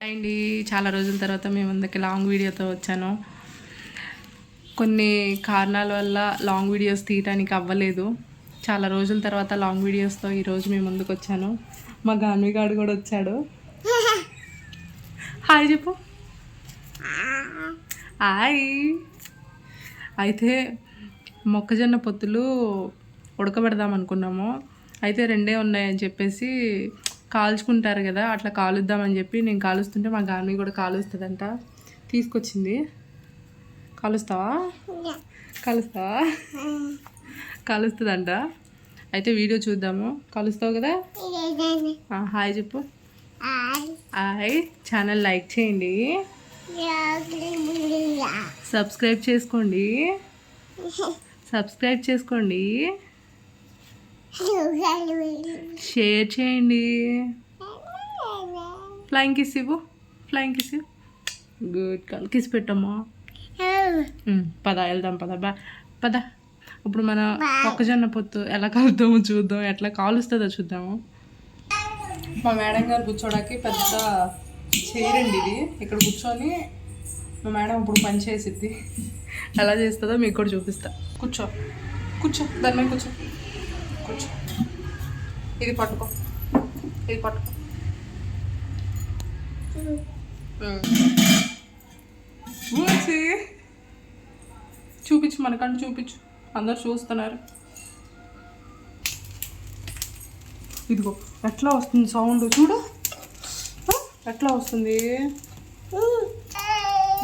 అండి. చాలా రోజుల తర్వాత మేము ముందుకి లాంగ్ వీడియోతో వచ్చాను. కొన్ని కారణాల వల్ల లాంగ్ వీడియోస్ తీయటానికి అవ్వలేదు. చాలా రోజుల తర్వాత లాంగ్ వీడియోస్తో ఈరోజు మేము ముందుకు వచ్చాను. మా గాన్వి గాడు కూడా వచ్చాడు. హాయ్ చెప్పు. హాయ్. అయితే మొక్కజొన్న పొత్తులు ఉడకబెడదాం అనుకున్నాము. అయితే రెండే ఉన్నాయని చెప్పేసి కాల్చుకుంటారు కదా అట్లా కాలుద్దామని చెప్పి నేను కాలుస్తుంటే మా గామి కూడా కాలుస్తుందంట. తీసుకొచ్చింది. కాలుస్తావా? కాలుస్తావా? కాలుస్తుందంట. అయితే వీడియో చూద్దాము. కాలుస్తావు కదా? హాయ్ చెప్పు. హాయ్. ఛానల్ లైక్ చేయండి. సబ్స్క్రైబ్ చేసుకోండి. సబ్స్క్రైబ్ చేసుకోండి. షేర్ చేయండి. ఫ్లైంగ్ కిస్ ఇవ్వు. Flying kiss good call kiss పెట్టమ్మా. పద వెళ్దాం పద బా పద. ఇప్పుడు మన మొక్కజొన్న పొత్తు ఎలా కలుద్దామో చూద్దాం. ఎట్లా కాలుస్తుందో చూద్దాము. మా మేడం గారు కూర్చోడానికి పెద్ద చైర్ అండి ఇది. ఇక్కడ కూర్చొని మా మేడం ఇప్పుడు పని చేసిద్ది. ఎలా చేస్తుందో మీకు కూడా చూపిస్తా. కూర్చో. కూర్చో దాని మీద కూర్చో. కొంచెం. ఇది పట్టుకో. ఇది పట్టుకో. చూపించు మనకంటే చూపించు. అందరు చూస్తున్నారు. ఇదిగో ఎట్లా వస్తుంది సౌండ్? చూడు. ఎట్లా వస్తుంది?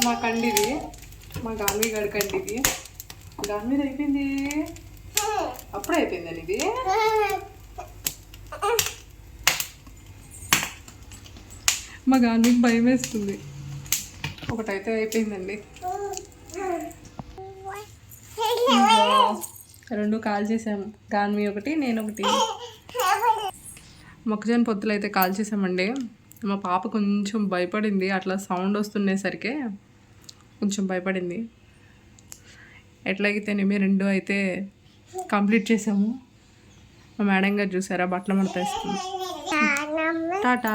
మా కండిది మా గాన్వి గడి కండిది. గాన్వీది అయిపోయింది. అప్పుడే అయిపోయిందని ఇది మా గాన్వికి భయం వేస్తుంది. ఒకటైతే అయిపోయిందండి. రెండు కాల్ చేసాము గాన్వి ఒకటి నేను ఒకటి. మొక్కజొన్న పొత్తులు అయితే కాల్ చేసామండి మా పాప కొంచెం భయపడింది. అట్లా సౌండ్ వస్తుండేసరికి కొంచెం భయపడింది. ఎట్లాగైతేనేమి రెండు అయితే కంప్లీట్ చేసాము. మా మేడం గారు చూసారా? బట్టలు మడతేస్తుంది టాటా.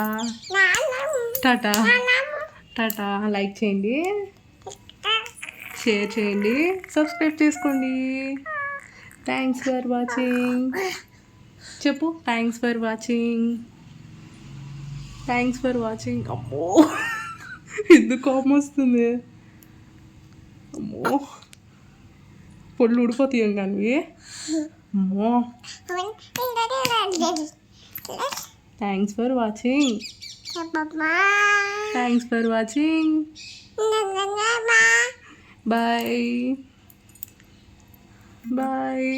టాటా. టాటా. లైక్ చేయండి. షేర్ చేయండి. సబ్స్క్రైబ్ చేసుకోండి. థ్యాంక్స్ ఫర్ వాచింగ్ చెప్పు. Thanks for watching thanks for watching అమ్మో. ఎందుకు కోపం వస్తుంది? అమ్మో. పొళ్ళు ఊడిపోతాయి కానీ అమ్మో thanks for watching thanks for watching bye bye